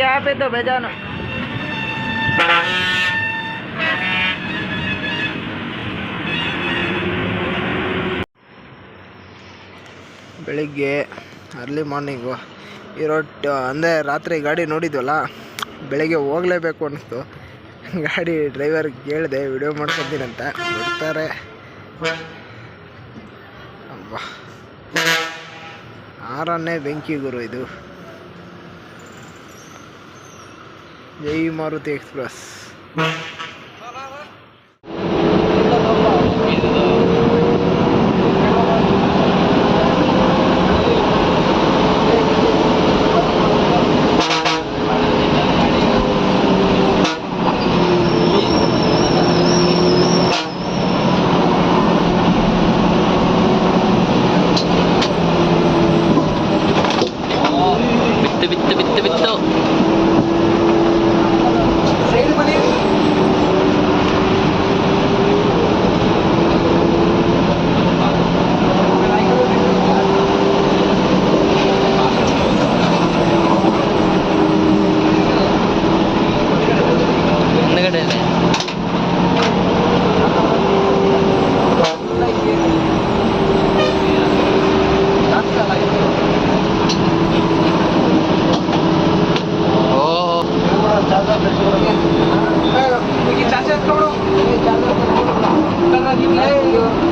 Gap ಇತ್ತು ಬೇಜಾನು ಬೆಳಿಗ್ಗೆ early morning ಇರೋಟ್, ಅಂದರೆ ರಾತ್ರಿ ಗಾಡಿ ನೋಡಿದ್ವಲ್ಲ, ಬೆಳಿಗ್ಗೆ ಹೋಗಲೇಬೇಕು ಅನ್ನಿಸ್ತು ಗಾಡಿ ಡ್ರೈವರ್ ಕೇಳಿದೆ, ವಿಡಿಯೋ ಮಾಡ್ಕೊತೀನಂತ. ಬಿಡ್ತಾರೆ ಅಬ್ಬಾ. ಆರನ್ನೇ ಬೆಂಕಿ ಗುರು ಇದು. E aí, Maru Tech Plus. ಗಾಡಿ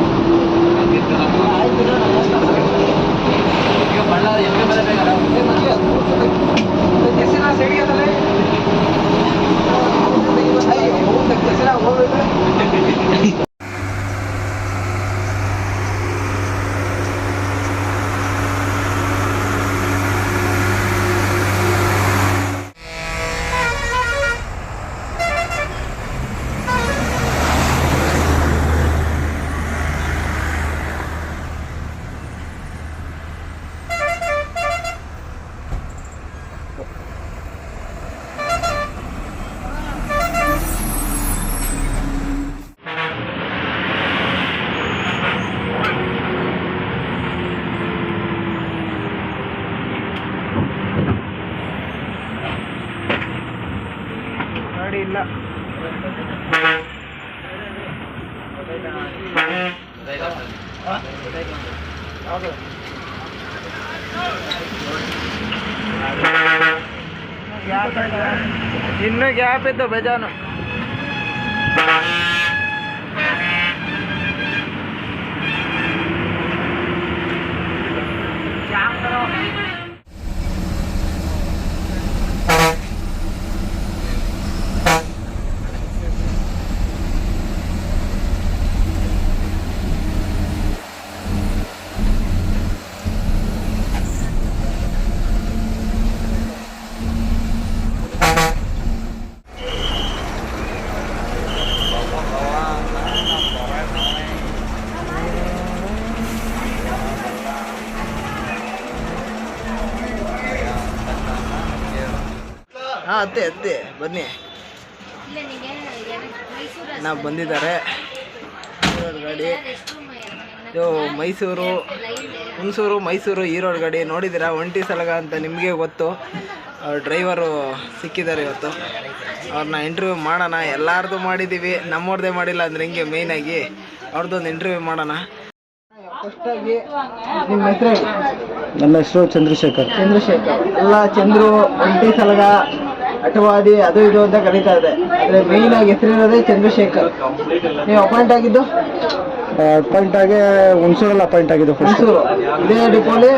ಇಲ್ಲ. ಇನ್ನೂ ಗ್ಯಾಪ್ ಇತ್ತು ಬೇಜಾನು ಹಾಂ ಅತ್ತೆ ಅತ್ತೆ ಬನ್ನಿ. ನಾವು ಬಂದಿದ್ದಾರೆ. ಈರೋಡ್ ಗಾಡಿ ಇದು ಮೈಸೂರು ಹುಣಸೂರು ಮೈಸೂರು ಈರೋಡ್ ಗಾಡಿ ನೋಡಿದ್ದೀರಾ? ಒಂಟಿ ಸಲಗ ಅಂತ ನಿಮಗೆ ಗೊತ್ತು. ಡ್ರೈವರು ಸಿಕ್ಕಿದ್ದಾರೆ ಇವತ್ತು. ಅವ್ರನ್ನ ಇಂಟರ್ವ್ಯೂ ಮಾಡೋಣ. ಎಲ್ಲಾರ್ದು ಮಾಡಿದ್ದೀವಿ ನಮ್ಮವ್ರದ್ದೇ ಮಾಡಿಲ್ಲ ಅಂದ್ರೆ ಹಿಂಗೆ ಮೇಯ್ನಾಗಿ ಅವ್ರದ್ದೊಂದು ಇಂಟರ್ವ್ಯೂ ಮಾಡೋಣ. ಫಸ್ಟಾಗಿ ನಿಮ್ಮ ಹೆಸರು ನನ್ನ ಹೆಸರು ಚಂದ್ರಶೇಖರ್. ಚಂದ್ರಶೇಖರ್. ಎಲ್ಲ ಚಂದ್ರು ಒಂಟಿ ಸಲಗ ಅಟವಾದಿ ಅದು ಇದು ಅಂತ ಕರೀತಾ ಇದೆ ಅಂದ್ರೆ ಮೇಯ್ನ್ ಆಗಿ ಹೆಸರಿರೋದೇ ಚಂದ್ರಶೇಖರ್. ನೀವು ಅಪಾಯಿಂಟ್ ಆಗಿದ್ದು? ಅಪಾಯಿಂಟ್ ಆಗಿ ಹುಣಸೂರಲ್ಲಿ ಅಪಾಯಿಂಟ್ ಆಗಿದ್ದು ಹುಣಸೂರು. ಇದೇ ಡಿಪೋಲಿ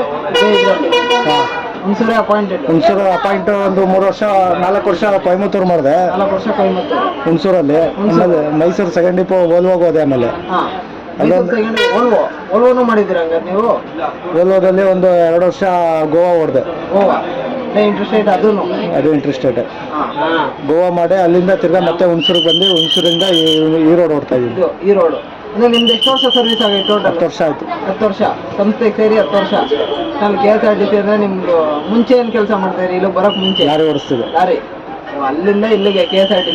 ಹುಣಸೂರೇ ಅಪಾಯಿಂಟೆಡ್ ಹುಣಸೂರು ಅಪಾಯಿಂಟ್ ಒಂದು ಮೂರು ವರ್ಷ ನಾಲ್ಕು ವರ್ಷ ಕೊಯಮತ್ತೂರು ಮಾಡಿದೆ. ನಾಲ್ಕು ವರ್ಷ ಕೊಯಮತ್ತೂರು. ಹುಣಸೂರಲ್ಲಿ. ಆಮೇಲೆ ಮೈಸೂರು ಸೆಕೆಂಡ್ ಡಿಪೋ ಓಲ್ವಾಗ ಹೋದೆ ಆಮೇಲೆ. ಓಲ್ವೋ ಓಲ್ವೋನು ಮಾಡಿದ್ದೀರಾ ಹಂಗಾರೆ ನೀವು? ಓಲ್ವಾದಲ್ಲಿ ಒಂದು ಎರಡು ವರ್ಷ ಗೋವಾ ಹೊಡೆದೆ ಗೋವಾ. ಇಂಟ್ರೆಸ್ಟ್ ಅದೂ ಹಾ ಗೋವಾ ಮಾಡಿ ಅಲ್ಲಿಂದ ತಿರ್ಗಾ ಮತ್ತೆ ಹುಣಸೂರಿಗೆ ಬಂದು ಹುಣಸೂರಿಂದ ಈ- ರೋಡ್ ಓಡ್ತಾ ಇದ್ದೀವಿ ಇದು ಈ ರೋಡ್ ಅಂದ್ರೆ ನಿಮ್ದು ಎಷ್ಟು ವರ್ಷ ಸರ್ವಿಸ್ ಆಗೈತೆ ಟೋಟಲ್ ಹತ್ತು ವರ್ಷ ಆಯ್ತು. ಹತ್ತು ವರ್ಷ. ಸಂಸ್ಥೆಗೆ ಸೇರಿ ಹತ್ತು ವರ್ಷ. ನಾನು K S R T C ಅಂದ್ರೆ ನಿಮ್ದು ಮುಂಚೆ ಏನು ಕೆಲಸ ಮಾಡ್ತಾ ಇಲ್ಲಿ ಬರೋಕ್ ಮುಂಚೆ? ಲಾರಿ ಓಡಿಸ್ತಿದೆ ಲಾರಿ. ಅಲ್ಲಿಂದ ಇಲ್ಲಿಗೆ ಕೆ ಎಸ್ ಆರ್ ಟಿ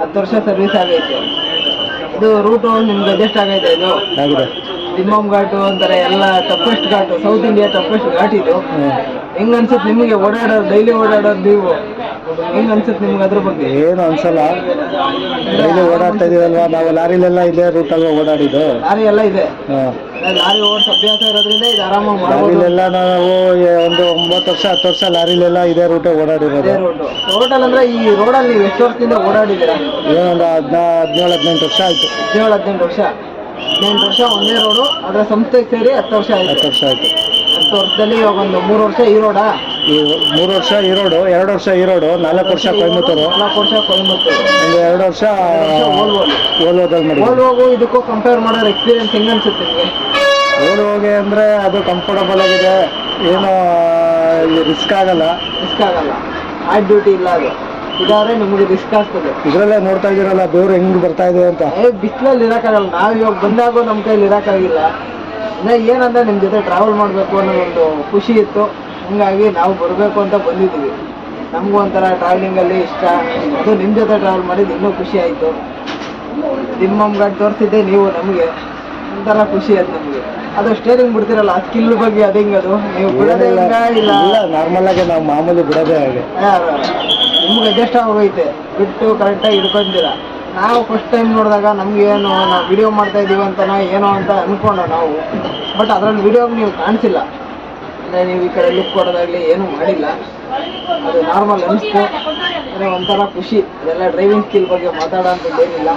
ಹತ್ತು ವರ್ಷ ಸರ್ವಿಸ್ ಆಗೈತೆ. ಇದು ರೂಟು ನಿಮ್ಗೆ ಅಡ್ಜಸ್ಟ್ ಆಗೈತೆ ಇದು? ಆಗಿದೆ. ದಿಮ್ಮಮ್ ಘಾಟು ಅಂತಾರೆ ಎಲ್ಲ toughest ghat South India toughest ghat ಇದು. ಹೆಂಗ್ ಅನ್ಸುತ್ತೆ ನಿಮಗೆ ಓಡಾಡೋದು ಡೈಲಿ ಓಡಾಡೋದು ನೀವು? ಹೆಂಗ್ ಅನ್ಸುತ್ತೆ ನಿಮ್ಗೆ ಅದ್ರ ಬಗ್ಗೆ? ಏನು ಅನ್ಸಲ್ಲ. ಡೈಲಿ ಓಡಾಡ್ತಾ ಇದೀವಲ್ವಾ? ನಾವು ಲಾರಿಲೆಲ್ಲ ಇದೆ ರೂಟ್ ಅಲ್ವಾ ಓಡಾಡಿದ್ದು. ಲಾರಿ ಎಲ್ಲ ಇದೆ. ಲಾರಿ ಓಡಿಸ್ ಅಭ್ಯಾಸ ಇರೋದ್ರಿಂದ ಇದು ಆರಾಮಾಗಿ ಲಾರಿಲೆಲ್ಲ ನಾವು ಒಂದು ಒಂಬತ್ತು ವರ್ಷ ಹತ್ತು ವರ್ಷ ಲಾರಿಲೆಲ್ಲ ಇದೇ ರೂಟೇ ಓಡಾಡಿರೋದು. ಟೋಟಲ್ ಅಂದ್ರೆ ಈ ರೋಡಲ್ಲಿ ಎಷ್ಟು ವರ್ಷದಿಂದ ಓಡಾಡಿದ್ದೀರಾ? ಏನೊಂದು ಹದಿನಾ ಹದಿನೇಳು ಹದಿನೆಂಟು ವರ್ಷ ಆಯ್ತು. ಹದಿನೇಳು ಹದಿನೆಂಟು ವರ್ಷ. ಹದಿನೆಂಟು ವರ್ಷ ಒಂದೇ ರೋಡು ಅದರ ಸಂಸ್ಥೆಗೆ ಸೇರಿ ಹತ್ತು ವರ್ಷ ಆಯ್ತು. ಹತ್ತು ವರ್ಷ ಆಯಿತು. ಹತ್ತು ವರ್ಷದಲ್ಲಿ ಇವಾಗ ಒಂದು ಮೂರು ವರ್ಷ ಈ ರೋಡಾ ಈ ಮೂರು ವರ್ಷ ಈ ರೋಡು ಎರಡು ವರ್ಷ ಈ ರೋಡು ನಾಲ್ಕು ವರ್ಷ ಕೊಯಮತ್ತೂರು ನಾಲ್ಕು ವರ್ಷ ಕೊಯಮತ್ತೂರು ಒಂದು ಎರಡು ವರ್ಷ ಓಲ್ವೋ ಓಲ್ವೋದಲ್ಲಿ ಮಾಡಿ ಓಲ್ವೋಗು ಇದಕ್ಕೂ ಕಂಪೇರ್ ಮಾಡೋ ಎಕ್ಸ್ಪೀರಿಯನ್ಸ್ ಹೆಂಗ್ ಅನ್ಸುತ್ತೆ ನಿಮಗೆ? ಓಲ್ವೋಗೆ ಅಂದರೆ ಅದು ಕಂಫರ್ಟಬಲ್ ಆಗಿದೆ. ಏನು ರಿಸ್ಕ್ ಆಗಲ್ಲ. ರಿಸ್ಕ್ ಆಗಲ್ಲ. ನೈಟ್ ಡ್ಯೂಟಿ ಇಲ್ಲ ಅದು. ಇದಾದ್ರೆ ನಿಮಗೆ ರಿಸ್ಕ್ ಆಗ್ತದೆ. ಇದರಲ್ಲೇ ನೋಡ್ತಾ ಇದೀರಲ್ಲ ಬೆವರು ಹೆಂಗ್ ಬರ್ತಾ ಇದೆ ಅಂತ. ಏ ಬಿಸಿಲಲ್ಲಿ ಇರಕ್ಕಾಗಲ್ಲ ನಾವು ಇವಾಗ ಬಂದಾಗೂ ನಮ್ಮ ಕೈಲಿ ಇರಕ್ಕಾಗಿಲ್ಲ ನಾ ಏನಂದ್ರೆ ನಿಮ್ಮ ಜೊತೆ ಟ್ರಾವೆಲ್ ಮಾಡಬೇಕು ಅನ್ನೋ ಒಂದು ಖುಷಿ ಇತ್ತು. ಹಂಗಾಗಿ ನಾವು ಬರಬೇಕು ಅಂತ ಬಂದಿದ್ದೀವಿ. ನಮಗೂ ಒಂಥರ ಟ್ರಾವೆಲಿಂಗಲ್ಲಿ ಇಷ್ಟ. ಅದು ನಿಮ್ಮ ಜೊತೆ ಟ್ರಾವೆಲ್ ಮಾಡಿದ್ದು ಇನ್ನೂ ಖುಷಿ ಆಯಿತು. ನಿಮ್ಮ ಗಾಡಿ ತೋರಿಸಿದ್ದೆ ನೀವು ನಮಗೆ. ಒಂಥರ ಖುಷಿ ಆಯ್ತು ನಮಗೆ. ಅದು ಸ್ಟೇರಿಂಗ್ ಬಿಡ್ತಿರಲ್ಲ ಆ ಸ್ಕಿಲ್ ಬಗ್ಗೆ ಅದು ಹಿಂಗದು ನೀವು ಬಿಡೋದೇ ಇಲ್ಲ ಇಲ್ಲ. ನಾರ್ಮಲ್ ಆಗಿ ನಾವು ಮಾಮೂಲಿ ಬಿಡೋದೇ ಹಾಗೆ. ನಿಮ್ಗೆ ಅಡ್ಜಸ್ಟ್ ಆಗೋಗೈತೆ. ಬಿಟ್ಟು ಕರೆಕ್ಟಾಗಿ ಹಿಡ್ಕೊಂತೀರ ನಾವು ಫಸ್ಟ್ ಟೈಮ್ ನೋಡಿದಾಗ ನಮ್ಗೆ ಏನು ನಾವು ವಿಡಿಯೋ ಮಾಡ್ತಾ ಇದ್ದೀವಿ ಅಂತನೋ ಏನೋ ಅಂತ ಅಂದ್ಕೊಂಡು ನಾವು. ಬಟ್ ಅದರಲ್ಲಿ ವಿಡಿಯೋ ನೀವು ಕಾಣಿಸಿಲ್ಲ. ಅಂದರೆ ನೀವು ಈ ಕಡೆ ಲುಕ್ ಕೊಡೋದಾಗಲಿ ಏನೂ ಮಾಡಿಲ್ಲ. ಅದು ನಾರ್ಮಲ್ ಅನಿಸ್ತು. ಅಂದರೆ ಒಂಥರ ಖುಷಿ. ಅದೆಲ್ಲ ಡ್ರೈವಿಂಗ್ ಸ್ಕಿಲ್ ಬಗ್ಗೆ ಮಾತಾಡೋಂಥದ್ದು ಏನಿಲ್ಲ.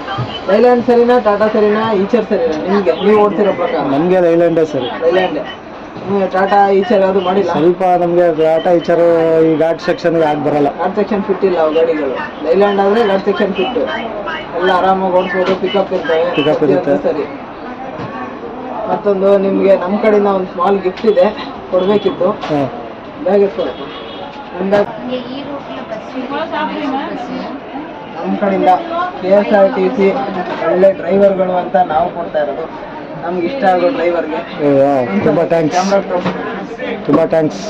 ರೈಲ್ಯಾಂಡ್ ಸರಿನಾ ಟಾಟಾ ಸರಿನಾ ಈಚರ್ ಸರಿನಾ? ನಿಮಗೆ ನೀವು ಓಡ್ತಿರೋ ಪ್ರಕಾರ? ನಮಗೆ ರೈಲ್ಯಾಂಡೇ ಸರಿ. ಲೈಲ್ಯಾಂಡ್ ನೀವು ಟಾಟಾ ಈಚರ್ ಯಾವುದು ಮಾಡಿಲ್ಲ. ಸ್ವಲ್ಪ ನಮಗೆ ಟಾಟಾ ಈಚರ್ ಈ ಘಾಟ್ ಸೆಕ್ಷನ್ ಆಗ ಬರಲ್ಲ. ಘಾಟ್ ಸೆಕ್ಷನ್ ಫಿಟ್ ಇಲ್ಲ ಅವು ಗಾಡಿಗಳು. ಲೈಲ್ಯಾಂಡ್ ಆದರೆ ಘಾಟ್ ಸೆಕ್ಷನ್ ಫಿಟ್ ಎಲ್ಲ ಆರಾಮಾಗಿ ಓಡಿಸ್ಬೋದು ಪಿಕಪ್ ಇರ್ತವೆ ಪಿಕಪ್ ಇರುತ್ತೆ. ಸರಿ. ಮತ್ತೊಂದು ನಿಮಗೆ ನಮ್ಮ ಕಡೆಯಿಂದ ಒಂದು ಸ್ಮಾಲ್ ಗಿಫ್ಟ್ ಇದೆ. ಕೊಡಬೇಕಿತ್ತು. ಬ್ಯಾಗ್ ನಮ್ಮ ಕಡೆಯಿಂದ K S R T C ಒಳ್ಳೆ ಡ್ರೈವರ್ಗಳು ಅಂತ ನಾವು ಕೊಡ್ತಾ ಇರೋದು. ನಮ್ಗೆ ಇಷ್ಟ ಆಗೋ ಡ್ರೈವರ್ಗೆ. ತುಂಬ ಥ್ಯಾಂಕ್ಸ್ ಕ್ಯಾಮ್ರಾ ತುಂಬ ಥ್ಯಾಂಕ್ಸ್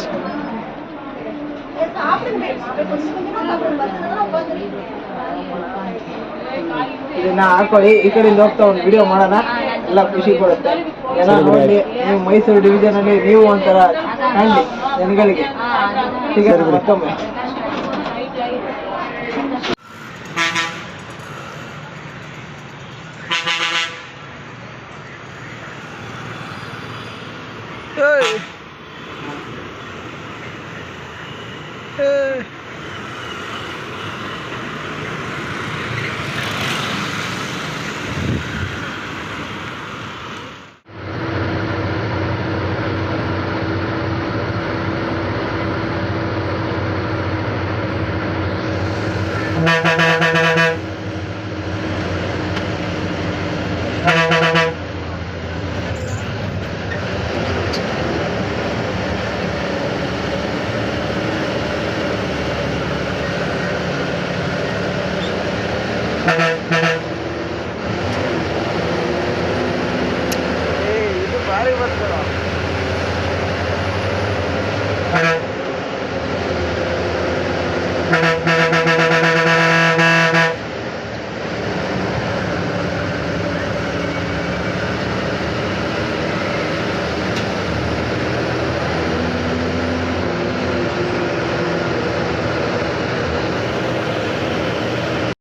ಇದನ್ನ ಹಾಕೊಳ್ಳಿ. ಈ ಕಡೆಯಿಂದ ಹೋಗ್ತಾ ಒಂದು ವಿಡಿಯೋ ಮಾಡೋಣ. ಎಲ್ಲ ಖುಷಿ ಕೊಡುತ್ತೆ. ಜನ ನೋಡಿ ನೀವು ಮೈಸೂರು ಡಿವಿಷನ್ ಅಲ್ಲಿ ನೀವು ಒಂಥರ ಕಾಣಲಿ ಜನಗಳಿಗೆ ಸಿಗೋಣ Ê. Ê.